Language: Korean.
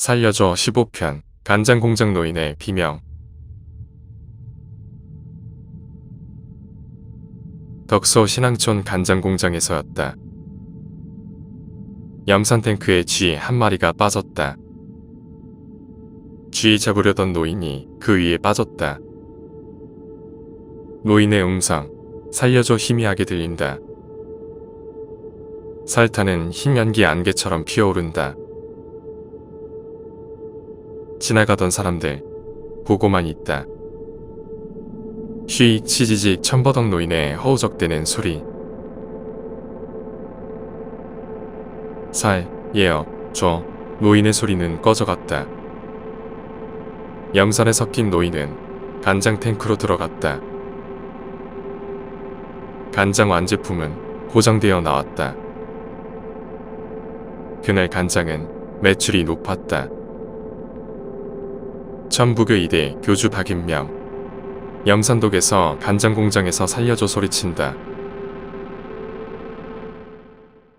살려줘 15편 간장공장 노인의 비명 덕소 신앙촌 간장공장에서였다. 염산 탱크에 쥐 한 마리가 빠졌다. 쥐 잡으려던 노인이 그 위에 빠졌다. 노인의 음성 살려줘 희미하게 들린다. 살타는 흰 연기 안개처럼 피어오른다. 지나가던 사람들 보고만 있다. 휘익 치지직 천버덕 노인의 허우적대는 소리. 살, 예어, 줘. 노인의 소리는 꺼져갔다. 염산에 섞인 노인은 간장 탱크로 들어갔다. 간장 완제품은 고정되어 나왔다. 그날 간장은 매출이 높았다. 천부교 이대 교주 박인명 염산독에서 간장 공장에서 살려줘 소리친다.